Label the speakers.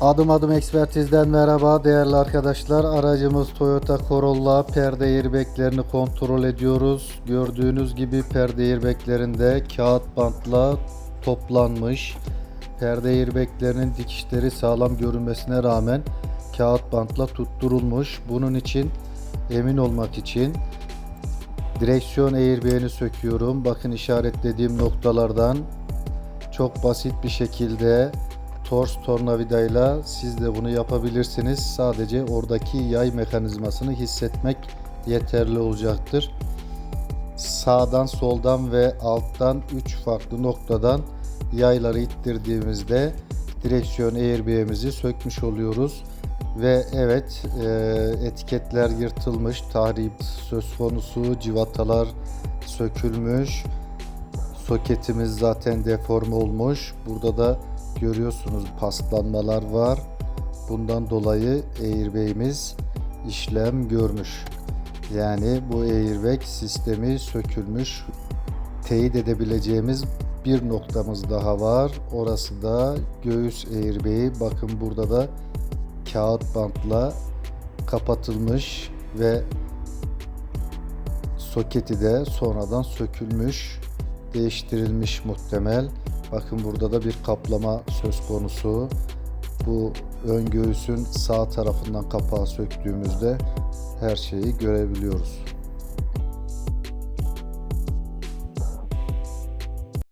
Speaker 1: Adım adım ekspertizden merhaba değerli arkadaşlar. Aracımız Toyota Corolla perde airbaglerini kontrol ediyoruz. Gördüğünüz gibi perde airbaglerinde kağıt bantla toplanmış. Perde airbaglerinin dikişleri sağlam görünmesine rağmen kağıt bantla tutturulmuş. Bunun için emin olmak için direksiyon airbag'ini söküyorum. Bakın işaretlediğim noktalardan çok basit bir şekilde tors tornavidayla siz de bunu yapabilirsiniz. Sadece oradaki yay mekanizmasını hissetmek yeterli olacaktır. Sağdan, soldan ve alttan 3 farklı noktadan yayları ittirdiğimizde direksiyon airbag'imizi sökmüş oluyoruz. Ve evet e, etiketler yırtılmış, tahrip söz konusu, civatalar sökülmüş. Soketimiz zaten deforme olmuş. Burada da görüyorsunuz paslanmalar var. Bundan dolayı airbag'imiz işlem görmüş. Yani bu airbag sistemi sökülmüş. Teyit edebileceğimiz bir noktamız daha var. Orası da göğüs airbag'i. Bakın burada da kağıt bantla kapatılmış ve soketi de sonradan sökülmüş, değiştirilmiş muhtemel. Bakın burada da bir kaplama söz konusu. Bu ön göğüsün sağ tarafından kapağı söktüğümüzde her şeyi görebiliyoruz.